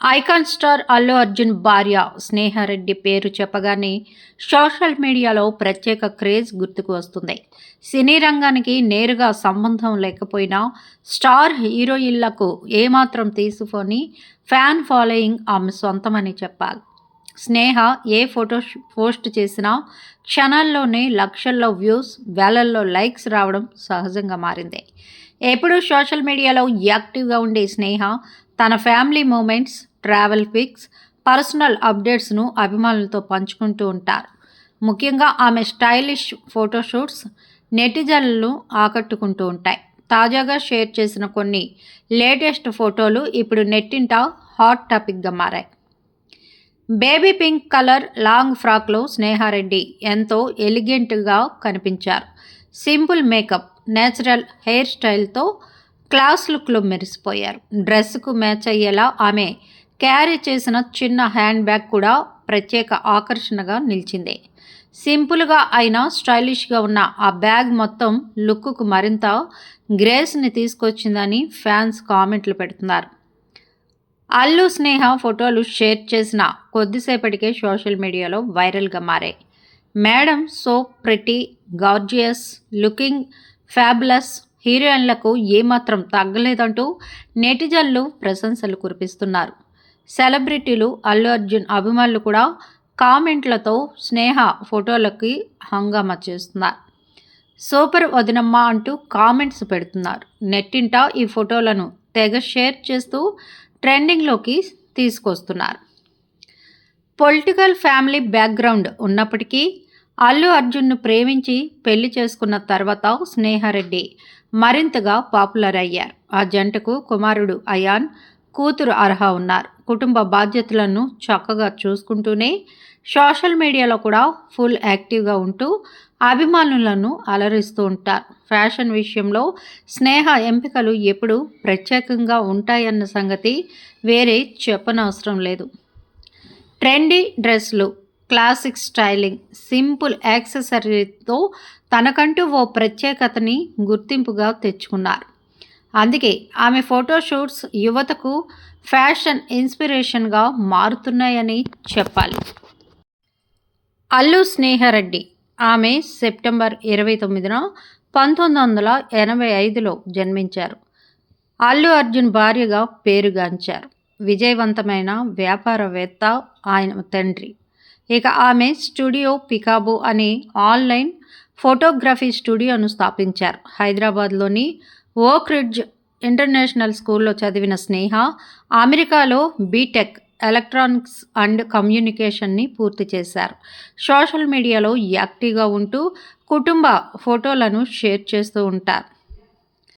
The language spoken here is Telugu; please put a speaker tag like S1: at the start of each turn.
S1: ఐకాన్ స్టార్ అల్లు అర్జున్ భార్య స్నేహారెడ్డి పేరు చెప్పగానే సోషల్ మీడియాలో ప్రత్యేక క్రేజ్ గుర్తుకు వస్తుంది. సినీ రంగానికి నేరుగా సంబంధం లేకపోయినా స్టార్ హీరోయిన్లకు ఏమాత్రం తీసుకొని ఫ్యాన్ ఫాలోయింగ్ ఆమె సొంతమని చెప్పాలి. స్నేహ ఏ ఫోటో పోస్ట్ చేసినా క్షణాల్లోనే లక్షల్లో వ్యూస్ వేలల్లో లైక్స్ రావడం సహజంగా మారింది. ఎప్పుడూ సోషల్ మీడియాలో యాక్టివ్గా ఉండే స్నేహ తన family moments travel pics personal అప్డేట్స్ను అభిమానులతో పంచుకుంటూ ఉంటారు. ముఖ్యంగా ఆమె స్టైలిష్ ఫోటోషూట్స్ నెటిజన్లను ఆకట్టుకుంటూ ఉంటాయి. తాజాగా షేర్ చేసిన కొన్ని లేటెస్ట్ ఫోటోలు ఇప్పుడు నెట్టింట హాట్ టాపిక్గా మారాయి. బేబీ పింక్ కలర్ లాంగ్ ఫ్రాక్లో స్నేహారెడ్డి ఎంతో ఎలిగెంట్గా కనిపించారు. సింపుల్ మేకప్ నేచురల్ హెయిర్ స్టైల్తో క్లాస్ లుక్లో మెరిసిపోయారు. డ్రెస్కు మ్యాచ్ అయ్యేలా ఆమె క్యారీ చేసిన చిన్న హ్యాండ్ బ్యాగ్ కూడా ప్రత్యేక ఆకర్షణగా నిలిచింది. సింపుల్గా అయినా స్టైలిష్గా ఉన్న ఆ బ్యాగ్ మొత్తం లుక్కు మరింత గ్రేస్ని తీసుకొచ్చిందని ఫ్యాన్స్ కామెంట్లు పెడుతున్నారు. అల్లు స్నేహ ఫోటోలు షేర్ చేసిన కొద్దిసేపటికే సోషల్ మీడియాలో వైరల్గా మారాయి. Madam so pretty gorgeous looking fabulous హీరోయిన్లకు ఏమాత్రం తగ్గలేదంటూ నెటిజన్లు ప్రశంసలు కురిపిస్తున్నారు. సెలబ్రిటీలు అల్లు అర్జున్ అభిమానులు కూడా కామెంట్లతో స్నేహ ఫోటోలకి హంగామా చేస్తున్నారు. సూపర్ వదినమ్మ అంటూ కామెంట్స్ పెడుతున్నారు. నెట్టింట ఈ ఫోటోలను తెగ షేర్ చేస్తూ ట్రెండింగ్లోకి తీసుకొస్తున్నారు. పొలిటికల్ ఫ్యామిలీ బ్యాక్గ్రౌండ్ ఉన్నప్పటికీ అల్లు అర్జున్ను ప్రేమించి పెళ్ళి చేసుకున్న తర్వాత స్నేహారెడ్డి మరింతగా పాపులర్ అయ్యారు. ఆ జంటకు కుమారుడు అయాన్ కూతురు అర్హ ఉన్నారు. కుటుంబ బాధ్యతలను చక్కగా చూసుకుంటూనే సోషల్ మీడియాలో కూడా ఫుల్ యాక్టివ్గా ఉంటూ అభిమానులను అలరిస్తూ ఉంటారు. ఫ్యాషన్ విషయంలో స్నేహ ఎంపికలు ఎప్పుడూ ప్రత్యేకంగా ఉంటాయన్న సంగతి వేరే చెప్పనవసరం లేదు. ట్రెండీ డ్రెస్లు క్లాసిక్ స్టైలింగ్ సింపుల్ యాక్సెసరీతో తనకంటూ ఓ ప్రత్యేకతని గుర్తింపుగా తెచ్చుకున్నారు. అందుకే ఆమె ఫోటోషూట్స్ యువతకు ఫ్యాషన్ ఇన్స్పిరేషన్గా మారుతున్నాయని చెప్పాలి. అల్లు స్నేహారెడ్డి ఆమె సెప్టెంబర్ ఇరవై తొమ్మిదిన పంతొమ్మిది వందల ఎనభై ఐదులో జన్మించారు. అల్లు అర్జున్ భార్యగా పేరుగాంచారు. విజయవంతమైన వ్యాపారవేత్త ఆయన తండ్రి. ఇక ఆమె స్టూడియో పికాబో అనే ఆన్లైన్ ఫోటోగ్రఫీ స్టూడియోను స్థాపించారు. హైదరాబాద్లోని ఓక్ రిడ్జ్ ఇంటర్నేషనల్ స్కూల్లో చదివిన స్నేహ అమెరికాలో బీటెక్ ఎలక్ట్రానిక్స్ అండ్ కమ్యూనికేషన్ని పూర్తి చేశారు. సోషల్ మీడియాలో యాక్టివ్గా ఉంటూ కుటుంబ ఫోటోలను షేర్ చేస్తూ ఉంటారు.